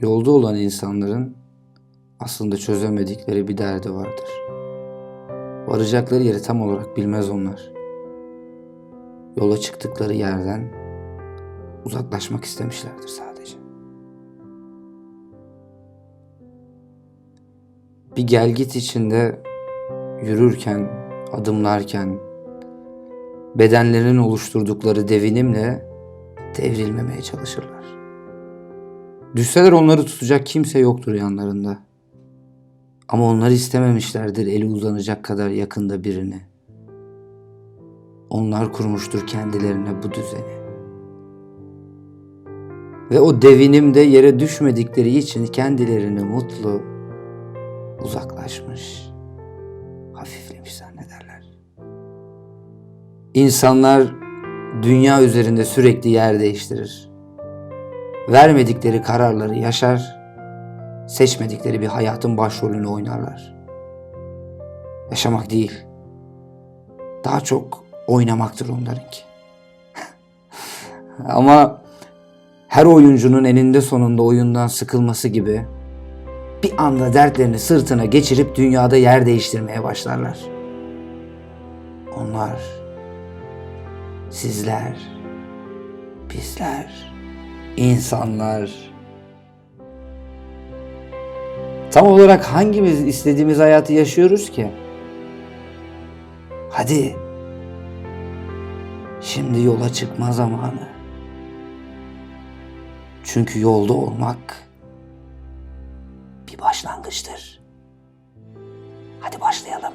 Yolda olan insanların aslında çözemedikleri bir derdi vardır. Varacakları yeri tam olarak bilmez onlar. Yola çıktıkları yerden uzaklaşmak istemişlerdir sadece. Bir gelgit içinde yürürken, adımlarken bedenlerin oluşturdukları devinimle devrilmemeye çalışırlar. Düşseler onları tutacak kimse yoktur yanlarında. Ama onları istememişlerdir eli uzanacak kadar yakında birini. Onlar kurmuştur kendilerine bu düzeni. Ve o devinimde yere düşmedikleri için kendilerini mutlu, uzaklaşmış, hafiflemiş zannederler. İnsanlar dünya üzerinde sürekli yer değiştirir. Vermedikleri kararları yaşar, seçmedikleri bir hayatın başrolünü oynarlar. Yaşamak değil, daha çok oynamaktır onlarınki. Ama her oyuncunun eninde sonunda oyundan sıkılması gibi bir anda dertlerini sırtına geçirip dünyada yer değiştirmeye başlarlar. Onlar, sizler, bizler, insanlar. Tam olarak hangimiz istediğimiz hayatı yaşıyoruz ki? Hadi. Şimdi yola çıkma zamanı. Çünkü yolda olmak bir başlangıçtır. Hadi başlayalım.